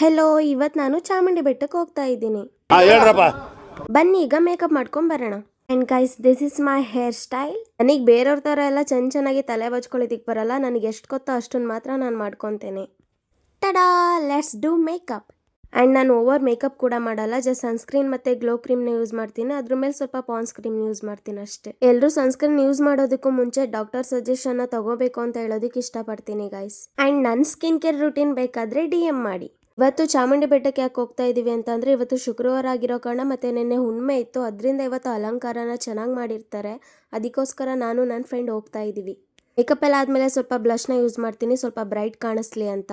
Hello ಇವತ್ತು ನಾನು ಚಾಮುಂಡಿ ಬೆಟ್ಟಕ್ಕೆ ಹೋಗ್ತಾ ಇದ್ದೀನಿ. ಬನ್ನಿ ಈಗ ಮೇಕಪ್ ಮಾಡ್ಕೊಂಡ್ ಬರೋಣ. And guys this is my hairstyle ನನಗೆ ಬೇರೆಯವ್ರ ಥರ ಎಲ್ಲ ಚೆನ್ನ ಚೆನ್ನಾಗಿ ತಲೆ ಬಚ್ಕೊಳ್ಳೋದಿಕ್ ಬರಲ್ಲ. ನನಗೆ ಎಷ್ಟು ಗೊತ್ತೋ ಅಷ್ಟೊಂದು ಮಾತ್ರ ನಾನು ಮಾಡ್ಕೊತೇನೆ. Tada let's do makeup and ನಾನು ಓವರ್ ಮೇಕಪ್ ಕೂಡ ಮಾಡಲ್ಲ. ಜಸ್ಟ್ ಸನ್ಸ್ಕ್ರೀನ್ ಮತ್ತು ಗ್ಲೋ ಕ್ರೀಮ್ನ ಯೂಸ್ ಮಾಡ್ತೀನಿ. ಅದ್ರ ಮೇಲೆ ಸ್ವಲ್ಪ ಪಾನ್ಸ್ ಕ್ರೀಮ್ ಯೂಸ್ ಮಾಡ್ತೀನಿ ಅಷ್ಟೇ. ಎಲ್ಲರೂ ಸನ್ಸ್ಕ್ರೀನ್ ಯೂಸ್ ಮಾಡೋದಕ್ಕೂ ಮುಂಚೆ ಡಾಕ್ಟರ್ ಸಜೆಷನ್ನ ತಗೋಬೇಕು ಅಂತ ಹೇಳೋದಕ್ಕೆ ಇಷ್ಟಪಡ್ತೀನಿ ಗೈಸ್ ಆ್ಯಂಡ್ ನನ್ನ ಸ್ಕಿನ್ ಕೇರ್ ರುಟೀನ್ ಬೇಕಾದರೆ ಡಿ ಎಂ ಮಾಡಿ. ಇವತ್ತು ಚಾಮುಂಡಿ ಬೆಟ್ಟಕ್ಕೆ ಯಾಕೆ ಹೋಗ್ತಾ ಇದ್ದೀವಿ ಅಂತಂದರೆ ಇವತ್ತು ಶುಕ್ರವಾರ ಆಗಿರೋ ಕಾರಣ ಮತ್ತು ನಿನ್ನೆ ಹುಣ್ಣಿಮೆ ಇತ್ತು. ಅದರಿಂದ ಇವತ್ತು ಅಲಂಕಾರನ ಚೆನ್ನಾಗಿ ಮಾಡಿರ್ತಾರೆ. ಅದಕ್ಕೋಸ್ಕರ ನಾನು ನನ್ನ ಫ್ರೆಂಡ್ ಹೋಗ್ತಾ ಇದ್ದೀವಿ ಮೇಕಪ್ ಎಲ್ಲ ಆದಮೇಲೆ ಸ್ವಲ್ಪ ಬ್ಲಷ್ನ ಯೂಸ್ ಮಾಡ್ತೀನಿ. ಸ್ವಲ್ಪ ಬ್ರೈಟ್ ಕಾಣಿಸ್ಲಿ ಅಂತ.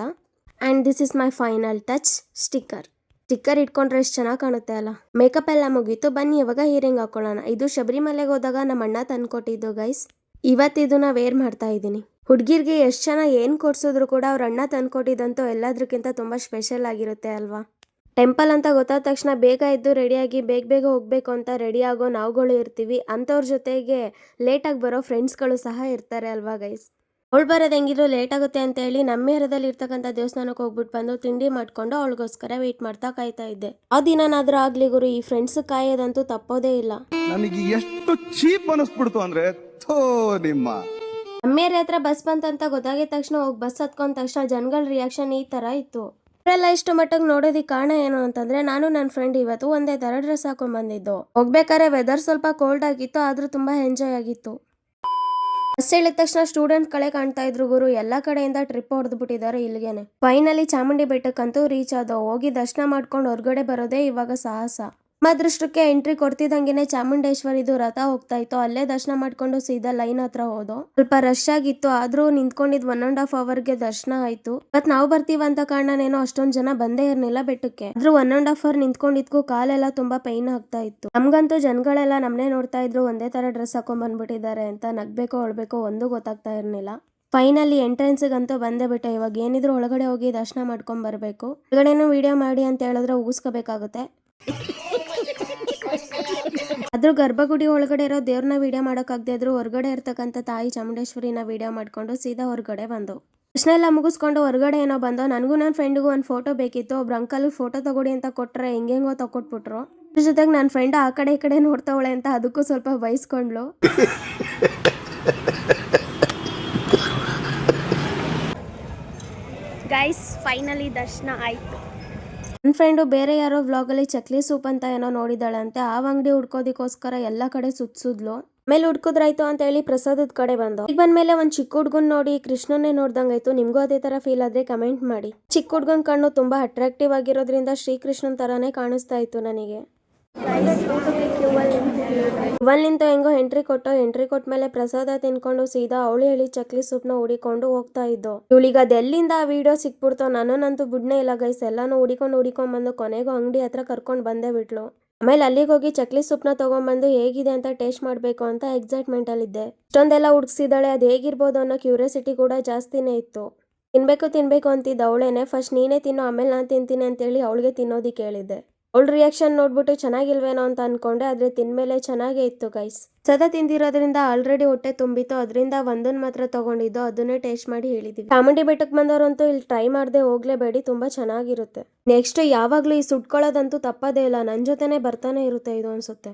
And this is my final touch sticker sticker ಇಟ್ಕೊಂಡ್ರೆ ಎಷ್ಟು ಚೆನ್ನಾಗಿ ಕಾಣುತ್ತೆ ಅಲ್ಲ? ಮೇಕಪ್ ಎಲ್ಲ ಮುಗೀತು. ಬನ್ನಿ, ಇವಾಗ ಹೀರಿಂಗ್ ಹಾಕೊಳ್ಳೋಣ. ಇದು ಶಬರಿಮಲೆಗೆ ಹೋದಾಗ ನಮ್ಮ ಅಣ್ಣ ತಂದ್ಕೊಟ್ಟಿದ್ದು ಗೈಸ್ ಇವತ್ತು ಇದನ್ನ ವೇರ್ ಮಾಡ್ತಾ ಇದ್ದೀನಿ ಹುಡುಗಿರ್ಗೆ ಎಷ್ಟು ಜನ ಏನು ಕೊಡ್ಸಿದ್ರು ಕೂಡ ಅವ್ರ ಅಣ್ಣ ತಂದ್ಕೊಟ್ಟಿದ್ದಂತೂ ಎಲ್ಲದಕ್ಕಿಂತ ತುಂಬ ಸ್ಪೆಷಲ್ ಆಗಿರುತ್ತೆ ಅಲ್ವಾ? ಟೆಂಪಲ್ ಅಂತ ಗೊತ್ತಾದ ತಕ್ಷಣ ಬೇಗ ಎದ್ದು ರೆಡಿಯಾಗಿ ಬೇಗ ಬೇಗ ಹೋಗಬೇಕು ಅಂತ ರೆಡಿ ಆಗೋ ನಾವುಗಳು ಇರ್ತೀವಿ. ಅಂಥವ್ರ ಜೊತೆಗೆ ಲೇಟಾಗಿ ಬರೋ ಫ್ರೆಂಡ್ಸ್ಗಳು ಸಹ ಇರ್ತಾರೆ ಅಲ್ವಾ ಗೈಸ್ ಅವಳು ಬರೋದು ಹೆಂಗಿದ್ರು ಲೇಟ್ ಆಗುತ್ತೆ ಅಂತ ಹೇಳಿ ನಮ್ಮ ಏರಿಯಾದಲ್ಲಿ ಇರ್ತಕ್ಕಂಥ ದೇವಸ್ಥಾನಕ್ಕೆ ಹೋಗ್ಬಿಟ್ಟು ಬಂದು ತಿಂಡಿ ಮಾಡ್ಕೊಂಡು ಅವಳಿಗೋಸ್ಕರ ವೆಯ್ಟ್ ಮಾಡ್ತಾ ಕಾಯ್ತಾ ಇದ್ದೆ. ಆ ದಿನನಾದ್ರೂ ಆಗ್ಲಿ ಗುರು, ಈ ಫ್ರೆಂಡ್ಸ್ ಕಾಯೋದಂತೂ ತಪ್ಪೋದೇ ಇಲ್ಲ. ನನಗೆ ಎಷ್ಟು ಚೀಪ್ ಅನಿಸ್ಬಿಡ್ತು ಅಂದ್ರೆ ನಿಮ್ಮ. ಅಮ್ಮೇರಿ ಹತ್ರ ಬಸ್ ಬಂತಂತ ಗೊತ್ತಾಗಿದ ತಕ್ಷಣ ಹೋಗಿ ಬಸ್ ಹತ್ಕೊಂಡ ತಕ್ಷಣ ಜನಗಳ ರಿಯಾಕ್ಷನ್ ಈ ತರ ಇತ್ತು. ಇವರೆಲ್ಲ ಇಷ್ಟು ಮಟ್ಟಕ್ಕೆ ನೋಡೋದಕ್ಕೆ ಕಾರಣ ಏನು ಅಂತಂದ್ರೆ ನಾನು ನನ್ನ ಫ್ರೆಂಡ್ ಇವತ್ತು ಒಂದೇ ತರ ಡ್ರೆಸ್ ಹಾಕೊಂಡ್ ಬಂದಿದ್ದು. ಹೋಗ್ಬೇಕಾದ್ರೆ ವೆದರ್ ಸ್ವಲ್ಪ ಕೋಲ್ಡ್ ಆಗಿತ್ತು, ಆದ್ರೂ ತುಂಬಾ ಎಂಜಾಯ್ ಆಗಿತ್ತು. ಬಸ್ ಹೇಳಿದ ತಕ್ಷಣ ಸ್ಟೂಡೆಂಟ್ ಕಳೆ ಕಾಣ್ತಾ ಇದ್ರು ಗುರು, ಎಲ್ಲಾ ಕಡೆಯಿಂದ ಟ್ರಿಪ್ ಹೊಡೆದು ಬಿಟ್ಟಿದ್ದಾರೆ ಇಲ್ಲಿಗೆನೆ. ಫೈನಲಿ ಚಾಮುಂಡಿ ಬೆಟ್ಟಕ್ಕಂತೂ ರೀಚ್ ಆದವು. ಹೋಗಿ ದರ್ಶನ ಮಾಡ್ಕೊಂಡು ಹೊರಗಡೆ ಬರೋದೇ ಇವಾಗ ಸಾಹಸ. ಅದೃಷ್ಟಕ್ಕೆ ಎಂಟ್ರಿ ಕೊಡ್ತಿದ್ದಂಗೆನೆ ಚಾಮುಂಡೇಶ್ವರಿದು ರಥ ಹೋಗ್ತಾ ಇತ್ತು ಅಲ್ಲೇ ದರ್ಶನ ಮಾಡ್ಕೊಂಡು ಸೀದಾ ಲೈನ್ ಹತ್ರ ಹೋದೋ. ಸ್ವಲ್ಪ ರಶ್ ಆಗಿತ್ತು. ಆದ್ರೂ ನಿಂತ್ಕೊಂಡಿದ್ ಒನ್ ಅಂಡ್ ಹಾಫ್ ಅವರ್ಗೆ ದರ್ಶನ ಆಯ್ತು. ಮತ್ ನಾವು ಬರ್ತೀವಿ ಅಂತ ಕಾರಣನೇನೋ ಅಷ್ಟೊಂದ್ ಜನ ಬಂದೇ ಇರ್ಲಿಲ್ಲ ಬೆಟ್ಟಕ್ಕೆ. ಆದ್ರೂ ಒನ್ ಅಂಡ್ ಹಾಫ್ ಅವರ್ ನಿಂತ್ಕೊಂಡಿದ್ಕು ಕಾಲೆಲ್ಲ ತುಂಬಾ ಪೈನ್ ಆಗ್ತಾ ಇತ್ತು ನಮ್ಗಂತೂ ಜನಗಳೆಲ್ಲ ನಮ್ನೆ ನೋಡ್ತಾ ಇದ್ರು. ಒಂದೇ ತರ ಡ್ರೆಸ್ ಹಾಕೊಂಡ್ ಬಂದ್ಬಿಟ್ಟಿದ್ದಾರೆ ಅಂತ ನಗ್ಬೇಕೋ ಹೊಳ್ಬೇಕೋ ಒಂದು ಗೊತ್ತಾಗ್ತಾ ಇರ್ಲಿಲ್ಲ. ಫೈನಲಿ ಎಂಟ್ರೆನ್ಸ್ಗಂತೂ ಬಂದೇ ಬಿಟ್ಟೆ. ಇವಾಗ ಏನಿದ್ರು ಒಳಗಡೆ ಹೋಗಿ ದರ್ಶನ ಮಾಡ್ಕೊಂಡ್ ಬರ್ಬೇಕು. ಒಳಗಡೆನೂ ವಿಡಿಯೋ ಮಾಡಿ ಅಂತ ಹೇಳಿದ್ರೆ ಊಸ್ಕೋಬೇಕಾಗುತ್ತೆ. ಅದ್ರ ಗರ್ಭಗುಡಿ ಒಳಗಡೆ ಇರೋ ದೇವ್ರನ್ನ ವಿಡಿಯೋ ಮಾಡೋಕ್ಕಾಗದೆ ಆದ್ರೂ ಹೊರಗಡೆ ಇರ್ತಕ್ಕಂಥ ತಾಯಿ ಚಾಮುಂಡೇಶ್ವರಿನ ವಿಡಿಯೋ ಮಾಡ್ಕೊಂಡು ಸೀದಾ ಹೊರಗಡೆ ಬಂದು. ಪ್ರಶ್ನೆ ಎಲ್ಲ ಮುಗಿಸ್ಕೊಂಡು ಹೊರಗಡೆ ಏನೋ ಬಂದು, ನನಗೂ ನನ್ನ ಫ್ರೆಂಡಿಗೂ ಒಂದು ಫೋಟೋ ಬೇಕಿತ್ತು, ಒಬ್ರು ಅಂಕಲ್ ಫೋಟೋ ತಗೊಡಿ ಅಂತ ಕೊಟ್ಟರೆ ಹೆಂಗೆಂಗೋ ತಗೊಟ್ಬಿಟ್ರು ಅದ್ರ ಜೊತೆಗೆ ನನ್ನ ಫ್ರೆಂಡ್ ಆ ಕಡೆ ಈ ಕಡೆ ನೋಡ್ತಾವಳೆ ಅಂತ ಅದಕ್ಕೂ ಸ್ವಲ್ಪ ಬಯಸ್ಕೊಂಡ್ಲು ಗೈಸ್ ಫೈನಲಿ ದರ್ಶನ ಆಯ್ತು. ನನ್ನ ಫ್ರೆಂಡು ಬೇರೆ ಯಾರೋ ವ್ಲಾಗಲ್ಲಿ ಚಕ್ಲಿ ಸೂಪ್ ಅಂತ ಏನೋ ನೋಡಿದಾಳಂತೆ ಆ ಅಂಗಡಿ ಹುಡ್ಕೋದಕ್ಕೋಸ್ಕರ ಎಲ್ಲ ಕಡೆ ಸುತ್ಸಿದ್ಲು. ಮೇಲೆ ಹುಡ್ಕುದ್ರಾಯ್ತು ಅಂತ ಹೇಳಿ ಪ್ರಸಾದದ ಕಡೆ ಬಂದು. ಈಗ ಬಂದ್ಮೇಲೆ ಒಂದ್ ಚಿಕ್ಕ ಹುಡ್ಗನ್ ನೋಡಿ ಕೃಷ್ಣನ್ನೇ ನೋಡ್ದಂಗಾಯ್ತು. ನಿಮ್ಗೂ ಅದೇ ತರ ಫೀಲ್ ಆದ್ರೆ ಕಮೆಂಟ್ ಮಾಡಿ. ಚಿಕ್ಕ ಹುಡ್ಗನ್ ಕಣ್ಣು ತುಂಬಾ ಅಟ್ರಾಕ್ಟಿವ್ ಆಗಿರೋದ್ರಿಂದ ಶ್ರೀಕೃಷ್ಣನ್ ತರಾನೇ ಕಾಣಿಸ್ತಾ ಇತ್ತು ನನಗೆ. ಇವಲ್ ನಿಂತು ಹೆಂಗೋ ಎಂಟ್ರಿ ಕೊಟ್ಟು ಎಂಟ್ರಿ ಕೊಟ್ಟ ಮೇಲೆ ಪ್ರಸಾದ ತಿನ್ಕೊಂಡು ಸೀದಾ ಅವಳು ಹೇಳಿ ಚಕ್ಲಿ ಸೂಪ್ನ ಹುಡಿಕೊಂಡು ಹೋಗ್ತಾ ಇದ್ದು. ಇವಳಿಗೆ ಅದೆಲ್ಲಿಂದ ಆ ವಿಡಿಯೋ ಸಿಕ್ಬಿಡ್ತೋ ನನ್ನನ್ನಂತೂ ಬಿಡ್ನೇ ಇಲ್ಲ ಗೈಸ್ ಎಲ್ಲಾನು ಹುಡಿಕೊಂಡು ಹುಡಿಕೊಂಡ್ ಬಂದು ಕೊನೆಗೂ ಅಂಗಡಿ ಹತ್ರ ಕರ್ಕೊಂಡು ಬಂದೇ ಬಿಟ್ಲು. ಆಮೇಲೆ ಅಲ್ಲಿಗೆ ಹೋಗಿ ಚಕ್ಲಿ ಸೂಪ್ನ ತಗೊಂಡ್ಬಂದು ಹೇಗಿದೆ ಅಂತ ಟೇಸ್ಟ್ ಮಾಡಬೇಕು ಅಂತ ಎಕ್ಸೈಟ್ಮೆಂಟ್ ಅಲ್ಲಿದ್ದೆ ಇಷ್ಟೊಂದೆಲ್ಲ ಹುಡ್ಕ್ಸಿದಾಳೆ ಅದು ಹೇಗಿರ್ಬೋದು ಅನ್ನೋ ಕ್ಯೂರಿಯಾಸಿಟಿ ಕೂಡ ಜಾಸ್ತಿನೇ ಇತ್ತು. ತಿನ್ಬೇಕು ತಿನ್ಬೇಕು ಅಂತಿದ್ದ ಅವಳೇನೆ, ಫಸ್ಟ್ ನೀನೇ ತಿನ್ನು, ಆಮೇಲೆ ನಾನು ತಿಂತೀನಿ ಅಂತೇಳಿ ಅವಳಿಗೆ ತಿನ್ನೋದಿಕ್ಕೆ ಹೇಳಿದ್ದೆ ಅವಳ ರಿಯಾಕ್ಷನ್ ನೋಡ್ಬಿಟ್ಟು ಚೆನ್ನಾಗಿಲ್ವೇನೋ ಅಂತ ಅನ್ಕೊಂಡೆ, ಆದ್ರೆ ತಿನ್ಮೇಲೆ ಚೆನ್ನಾಗೇ ಇತ್ತು ಗೈಸ್ ಸದಾ ತಿಂದಿರೋದ್ರಿಂದ ಆಲ್ರೆಡಿ ಹೊಟ್ಟೆ ತುಂಬಿತ್ತು, ಅದರಿಂದ ಒಂದನ್ನ ಮಾತ್ರ ತಗೊಂಡಿದ್ದು, ಅದನ್ನೇ ಟೇಸ್ಟ್ ಮಾಡಿ ಹೇಳಿದೀವಿ. ಚಾಮುಂಡಿ ಬೆಟ್ಟಕ್ಕೆ ಬಂದವರಂತೂ ಇಲ್ಲಿ ಟ್ರೈ ಮಾಡದೆ ಹೋಗ್ಲೇಬೇಡಿ, ತುಂಬಾ ಚೆನ್ನಾಗಿರುತ್ತೆ. ನೆಕ್ಸ್ಟ್ ಯಾವಾಗಲೂ ಈ ಸುಟ್ಕೊಳ್ಳೋದಂತೂ ತಪ್ಪದೇ ಇಲ್ಲ ನನ್ನ ಜೊತೆನೇ ಬರ್ತಾನೆ ಇರುತ್ತೆ ಇದು ಅನ್ಸುತ್ತೆ.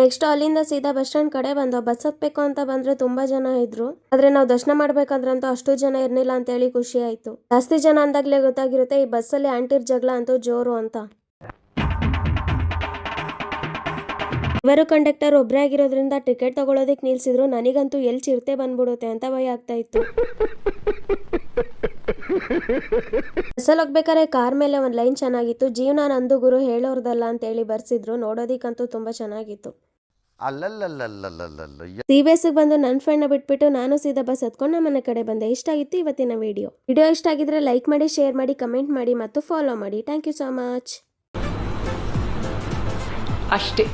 ನೆಕ್ಸ್ಟ್ ಅಲ್ಲಿಂದ ಸೀದಾ ಬಸ್ ಸ್ಟ್ಯಾಂಡ್ ಕಡೆ ಬಂದೋ, ಬಸ್ ಹತ್ಬೇಕು ಅಂತ ಬಂದ್ರೆ ತುಂಬಾ ಜನ ಇದ್ರು. ಆದ್ರೆ ನಾವು ದರ್ಶನ ಮಾಡ್ಬೇಕಂದ್ರಂತೂ ಅಷ್ಟು ಜನ ಇರ್ಲಿಲ್ಲ ಅಂತ ಹೇಳಿ ಖುಷಿ ಆಯ್ತು. ಜಾಸ್ತಿ ಜನ ಅಂದಾಗ್ಲೇ ಗೊತ್ತಾಗಿರುತ್ತೆ, ಈ ಬಸ್ಸಲ್ಲಿ ಆಂಟಿರ್ ಜಗಳ ಅಂತೂ ಜೋರು ಅಂತ. ಇವರು ಕಂಡಕ್ಟರ್ ಒಬ್ಬರೇ ಆಗಿರೋದ್ರಿಂದ ಟಿಕೆಟ್ ತಗೊಳ್ಳೋದಕ್ಕೆ ನಿಲ್ಸಿದ್ರು. ನನಗಂತೂ ಎಲ್ಲಿ ಚಿರತೆ ಬಂದ್ಬಿಡುತ್ತೆ ಅಂತ ಭಯ ಆಗ್ತಾ ಇತ್ತು. ಬಸ್ಸಲ್ಲಿ ಹೋಗ್ಬೇಕಾದ್ರೆ ಕಾರ್ ಮೇಲೆ ಒಂದು ಲೈನ್ ಚೆನ್ನಾಗಿತ್ತು. ಜೀವನ ನಂದು ಗುರು ಹೇಳೋರ್ದಲ್ಲ ಅಂತ ಹೇಳಿ ಬರ್ಸಿದ್ರು. ನೋಡೋದಿಕ್ಕಂತೂ ತುಂಬಾ ಚೆನ್ನಾಗಿತ್ತು. ಸಿ ಬಿ ಎಸ್ಗೆ ಬಂದು ನನ್ನ ಫ್ರೆಂಡ್ನ ಬಿಟ್ಬಿಟ್ಟು ನಾನು ಸೀದಾ ಬಸ್ ಹತ್ಕೊಂಡು ನಮ್ಮನೆ ಕಡೆ ಬಂದೆ. ಇಷ್ಟ ಆಗಿತ್ತು ಇವತ್ತಿನ ವಿಡಿಯೋ ವಿಡಿಯೋ ಇಷ್ಟ ಆಗಿದ್ರೆ ಲೈಕ್ ಮಾಡಿ ಶೇರ್ ಮಾಡಿ ಕಮೆಂಟ್ ಮಾಡಿ ಮತ್ತು ಫಾಲೋ ಮಾಡಿ. ಥ್ಯಾಂಕ್ ಯು ಸೋ ಮಚ್ ಅಷ್ಟೇ.